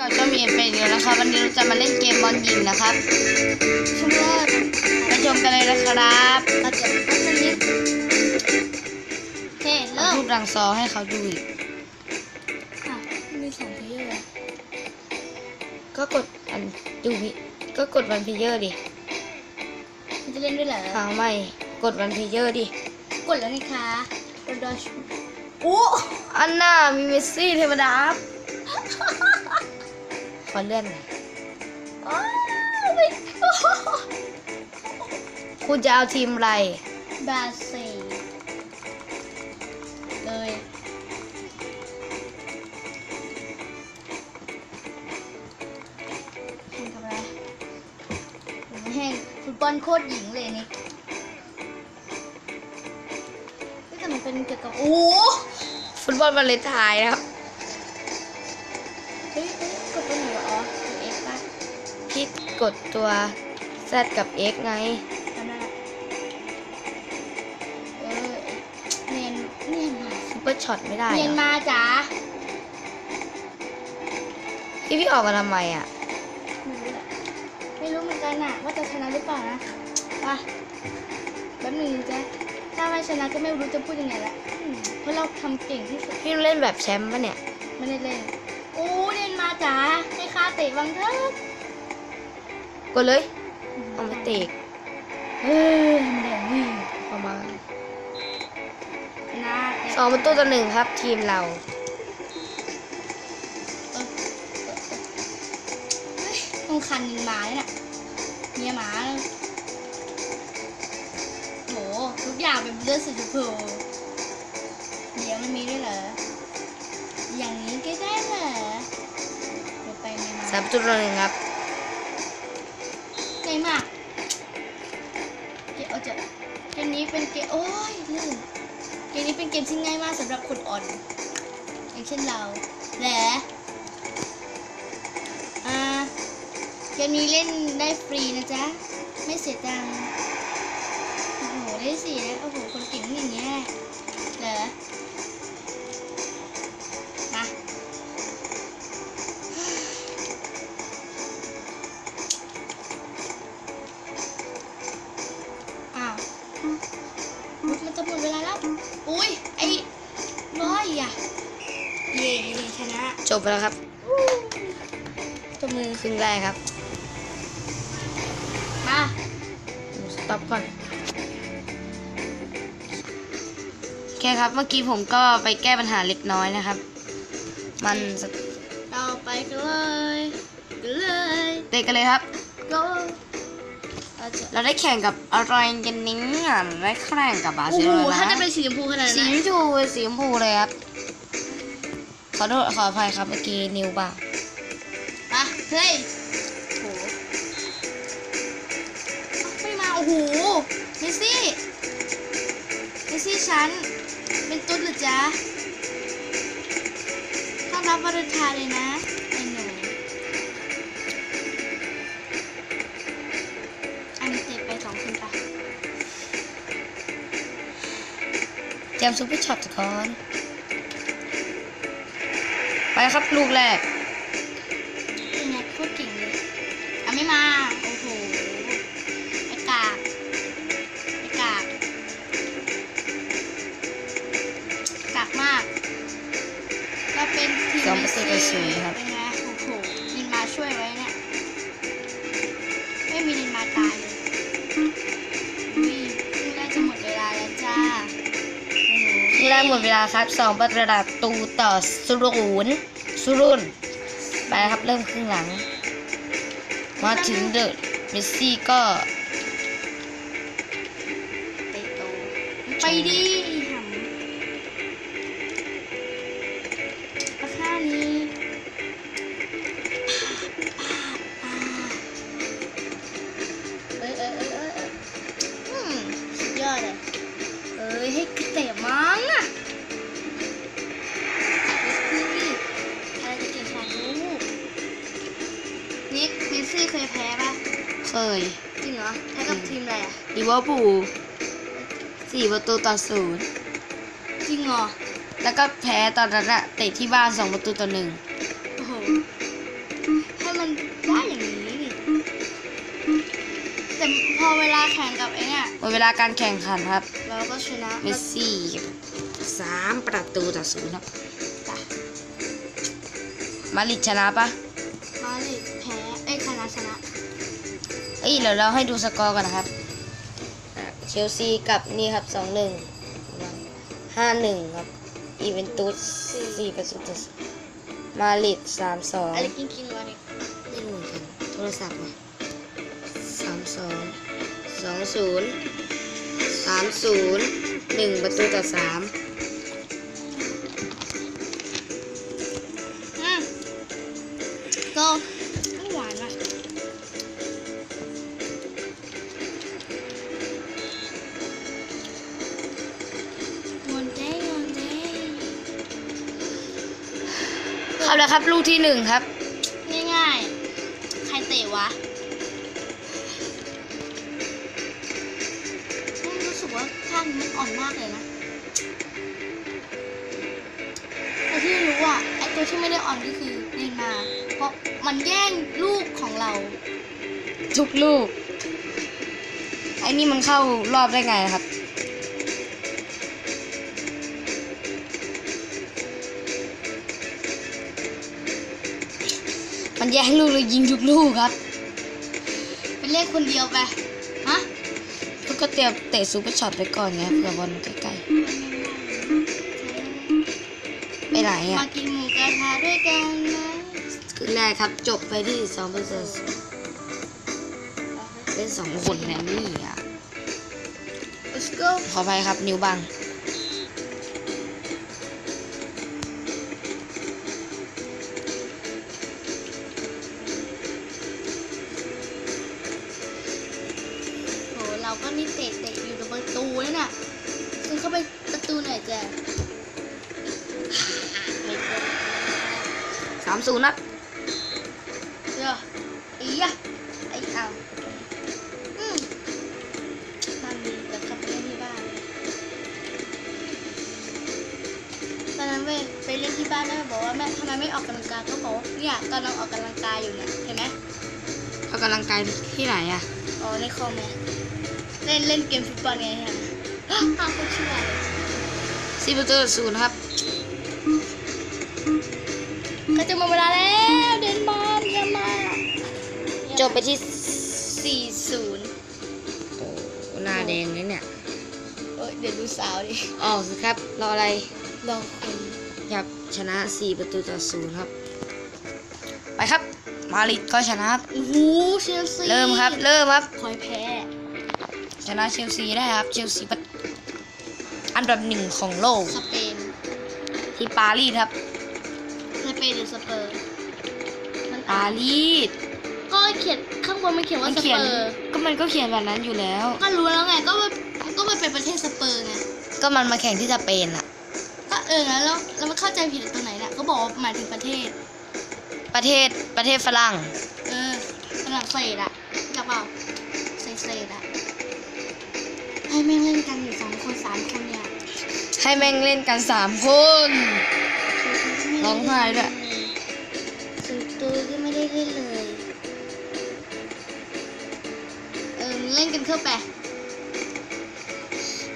ก็จะมีเป็นอยู่นะครับ วันนี้เราจะมาเล่นเกมบอลหญิงนะครับชมเลยไปชมกันเลยนะครับเราจะพัฒนิดโอเคเอาเริ่มพูดรังซอให้เขาดูอีกอะมีสองเพลเยอร์เลยก็กดอันดูพี่ก็กดวันเพเยอร์ดิมันจะเล่นด้วยเหรอค้างไม่กดวันเพเยอร์ดิกดแล้วนี่คะกดดอชโอ้อันน่ามีเมสซี่เทวดาครับข อเลื่อนหน่อยอ้าวไม่คุณจะเอาทีมอะไร บราซิลเลย คุณทำอะไรผมแห้งฟุตบอลโคตรหญิงเลยนี่เฮ้ยแต่มันเป็นเกี่ยวกับโอ้โหฟุตบอลวาเลนไทน์นะครับ กดตัว Z กับ X ไงจำได้ละเออเนียนเนียนมาซุปเปอร์ช็อตไม่ได้เนียนเหรอมาจ๋าพี่พี่ออกมาทำไมอะ ไม่รู้แหละไม่รู้เหมือนกันน่ะ ว่าจะชนะหรือเปล่านะไปแป๊บหนึงจ้ะถ้าไม่ชนะก็ไม่รู้จะพูดยังไงละอืมเพราะเราทำเก่งที่สุดพี่เล่นแบบแชมป์ปะเนี่ย ไม่ได้เล่นโอ้เนียนมาจ๋าให้ข้าเตะบังเถิด กดเลย เอามาเตะเออมันแดงวิ่งประมาณหน้าเตะสองประตูต่อหนึ่งครับ ทีมเราเออเออเออเฮ้ยต้องคันหนึ่งหมาเลยน่ะเมียหมาเลยโหทุกอย่างเป็นเลือดสีชมพูเดี๋ยวมันมีด้วยเหรอ อย่างนี้ก็ได้เหรอเดี๋ยวไปเมียหมาสามประตูต่อหนึ่งครับ เกมที่ง่ายมากสำหรับคนอ่อนอย่างเช่นเราและอ่าเกมนี้เล่นได้ฟรีนะจ๊ะ ไม่เสียตังค์โอ้โหได้สียโอ้โหคนเก่งอย่างเงี้ย บไปแล้วครับตัวมือครึ่งแรกครับ มาสต็อปก่อนโอเคครับ เมื่อกี้ผมก็ไปแก้ปัญหาเล็กน้อยนะครับ มันสเราไปกันเลยกันเลยเตะกันเลยครับ go เราจะเราได้แข่งกับอะไรกันนี้อะได้แข่งกับบาร์โอ้เซโหโลนาถ้าจะเป็นสีชมพูขนาดสีนั้นชมพูสีชมพูเลยครับ ขอโทษขออภัยครับเมื่อกี้นิ้วบ้าปะเฮ้ยโอ้โหไม่มาโอ้โหเมสซี่เมสซี่ฉันเป็นตุ๊ดเหรือจ๊ะต้อนรับวาเลนไทน์เลยนะไอ้หนูอันนี้เตะไปสองคนปะเตรียมซุปเปอร์ช็อตก่อน ไปครับลูกแรกเป็นไงโคตรเก่งเลยอะไม่มา โอ้โหไอ้กากไอ้กากกากมาก เราเป็นทีมสองเมประสตูซี่ต่อศูนย์ครับ หมดเวลาครับสองประตูต่อศูนย์ศูนย์ไปครับเริ่มครึ่งหลัง มาถึงเดอะเมสซี่ก็เตะโตไปดี เยจริงเหรอใพ้กับทีมอะไรอะลิเวอร์พูลสี่ประตูต่อศูนย์จริงเหรอแล้วก็แพ้ตอนนั้นอะเตะที่บ้านสองประตูต่อหนึ่งโอ้โหให้มันได้อย่างนี้นี่แต่พอเวลาแข่งกับไอ้เนี่ยเวลาการแข่งขันครับ เราก็ชนะเมสซี่สามประตูต่อศูนย์ครับมาลิดชนะปะมาลิดแพ้เอ้ยชนะชนะ เอ้ยเดี๋ยวเราให้ดูสกอร์กันนะครับเชลซีกับนี่ครับสองหนึ่งห้าหนึ่งครับอีเวนตุสสี่ประตูต่อมาดริดสามสองอะไรกินกินวะเนี่ยไม่รู้เหมือนกันโทรศัพท์มาสามสองสองศูนย์สามศูนย์หนึ่งประตูต่อสาม ครับแล้วครับ ลูกที่หนึ่งครับ ง่ายๆ ใครเตะวะอืมรู้สึกว่าท่านมันอ่อนมากเลยนะแต่ที่รู้อะไอตัวที่ไม่ได้อ่อนก็คือเนย์มาร์เพราะมันแย่งลูกของเรา ทุกลูก ไอ้นี่มันเข้ารอบได้ไงนะครับ มันแย่งลูกเลยยิงทุกลูกครับเป็นเลขคนเดียวไปฮะแล้วก็เตรียมเตะซูเปอร์ช็อตไปก่อนไงเผื่อบอลใกล้ๆไปไหนมาอะกินหมูกระทะด้วยกันนะคือแรกครับจบไปที่สองเปอร์เซ็นต์เล่นสองคนแนนี่อะ Let's go ขออภัยครับนิ้วบังามศูนย์นัดเจออีอะไอ้เอาอืมบ้านนี้จะกลับไปเล่นที่บ้านตอนนั้นเว้ยไปเล่นที่บ้านแม่บอกว่าแม่ทำไมไม่ออกกำลังกายก็บอกว่าเนี่ยกำลังออกกำลังกายอยู่เนี่ยเห็นไหมเขากำลังกายที่ไหนอะอ๋อในคอมไงเล่นเล่นเกมฟุตบอลไงฮะอ้าวเขาชื่ออะไรสี่ประตูต่อศูนย์ครับ ก็จะหมดเวลาแล้ว เดนมาร์กเยี่ยมมากจบไปที่สี่ศูนย์โอ้หน้าแดงเลยเนี่ยเอ้ยเดี๋ยวดูสาวดิออกสิครับรออะไรลองคนอยากชนะ4ประตูต่อศูนย์ครับ ไปครับ มาดริดก็ชนะครับโอ้โหเชลซีเริ่มครับ เริ่มครับ คอยแพ้ ชนะเชลซีได้ครับ เชลซีประอันดับหนึ่งของโลก สเปน ที่ปารีสครับสเป นหรือสเปอร์ มันปาอ่านรีสก็เขียนข้างบนมันเขียนมัว่านสเขียนเปอร์ ก็มันก็เขียนแบบนั้นอยู่แล้ว ก็รู้แล้วไง ก็มันก็มันเป็นประเทศสเปอร์ไง ก็มันมาแข่งที่สเปนอะก็เออแล้วแล้วแล้วมันเข้าใจผิดตรงไหนน่ะก็บอกว่าหมายถึงประเทศ ประเทศประเทศฝรั่ง เออฝรั่งเศสอะจักเปล่าเศสเศสอะให้แม่งเล่นกันอยู่สองคนสามคนเนี่ยให้แม่งเล่นกัน3คน ร้องไห้ด้วยสุดตัวก็ไม่ได้เล่นเลย เออมึงเล่นกันเข้าไป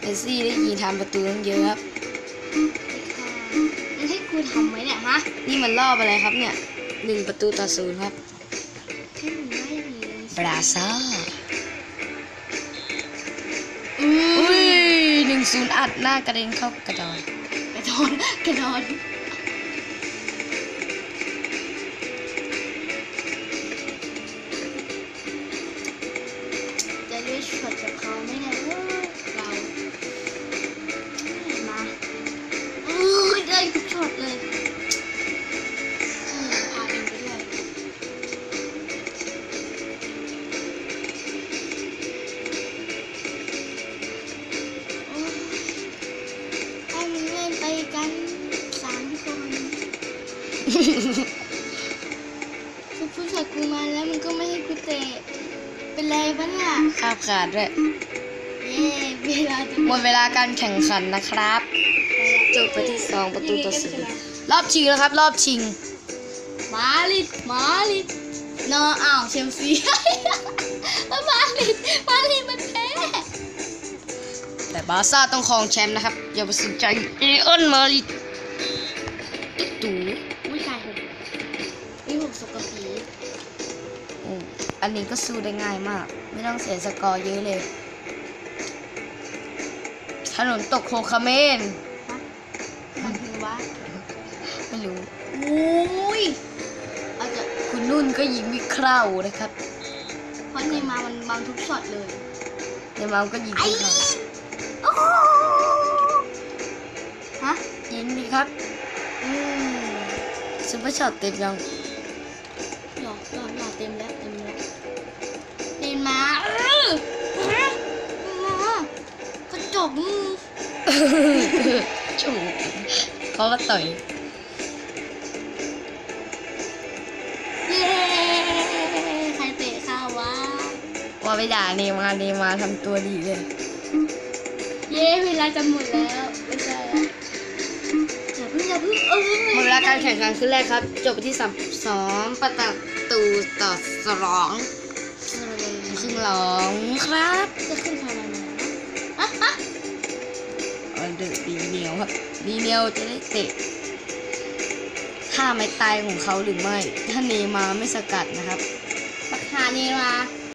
เมสซี่ได้ยิงทำประตูตั้งเยอะครับมึงให้กูทำไหมเนี่ยฮะ นี่มันรอบอะไรครับเนี่ยหนึ่งประตูต่อศูนย์ครับให้มึงได้ยังไงบราซ่าอือุ้มยหนึ่งศูนย์อัดหน้ากระเด็นเข้ากระดอนกระโดดกระโดดจ กูพูดกับกูมาแล้วมึงก็ไม่ให้กูเตะ เป็นไรปะเนี่ย ข้ามขาดด้วยเย้เวลาจะหมดเวลาการแข่งขันนะครับ จบไปที่สองประตูต่อศูนย์รอบชิงแล้วครับ รอบชิง มาลิดมาลิดนออ้าวเชลซีมาลิดมาลิดบาร์ซ่าต้องครองแชมป์นะครับ อย่าไปสนใจเอออนมาริตุ๊ อ้อันนี้ก็สู้ได้ง่ายมาก ไม่ต้องเสียสกอร์เยอะเลย ถนนตกโคคาเมนมันคือว่าไม่รู้อุ้ยเอาจะคุณนุ่นก็ยิงไม่เข้านะครับ เพราะเนย์มาร์มันบังทุกช็อตเลยเนย์มาร์ก็ยิงไม่เข้าโอ้โหฮะยิงดีครับอืมซุปเปอร์ช็อตเต็มยังหยอกหยอกหยอกเต็มแล้วเต็มแล้วเนย์ มาร์เออฮะเนย์มาร์กระจกมึงจูบเขาก็ต่อยเย้ใครเตะเข้าวะว่าไปด่าเนย์มาร์เนย์มาร์ทำตัวดีเลย เย้เวลาจะหมดแล้วไม่ใช่แล้วอย่าเพิ่งอย่าเพิ่งเออหมดเวลาการแข่งขันขึ้นแรกครับ จบไปที่สามสองประตูต่อสอง ครึ่งหลังครับจะขึ้นทำไมเนี่ยอะอะเออเดอดีเนียวครับดีเนียวจะได้เตะท่าไม้ตายของเขาหรือไม่ ถ้าเนมาไม่สกัดนะครับปัญหาเนมา